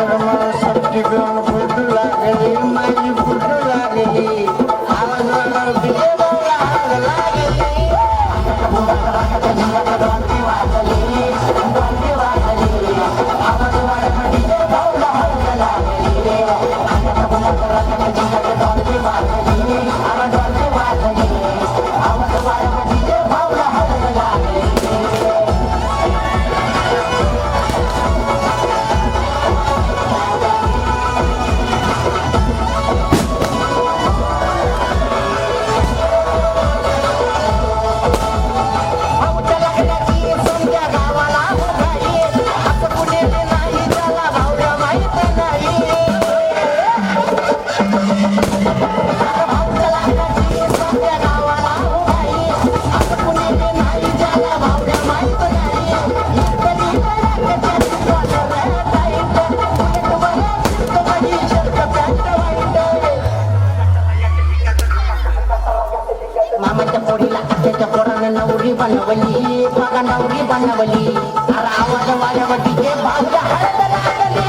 Namah Sabdivyam बनवली नवरी बनवली. रावण वाजवटीचे पाहुणे हरत लागली.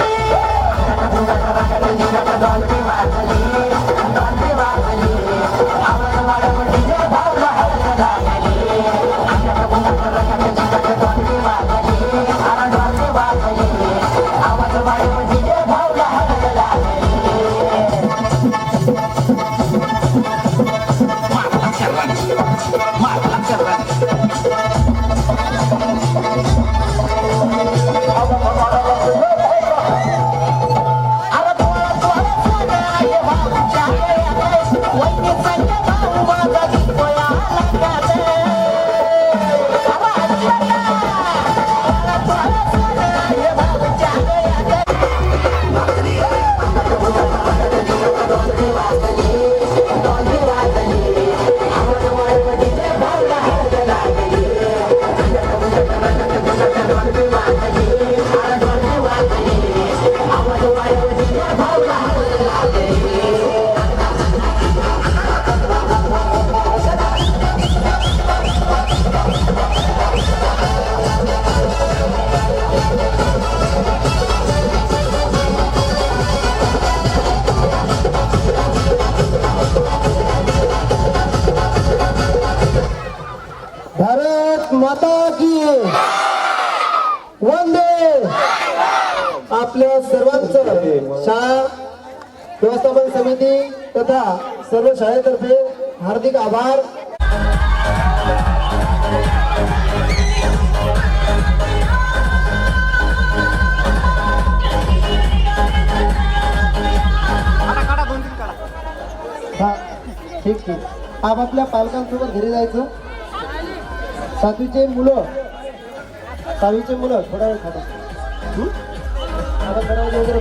माता की वंदे. आपल्या सर्वांच शाळा व्यवस्थापन समिती तथा सर्व शाळेतर्फे हार्दिक आभार. हा ठीक ठीक आपापल्या पालकांसोबत घरी जायचं. सातवीचे मुलं. सातवीचे मुलं थोडा वेळ खाता आता करायचं वगैरे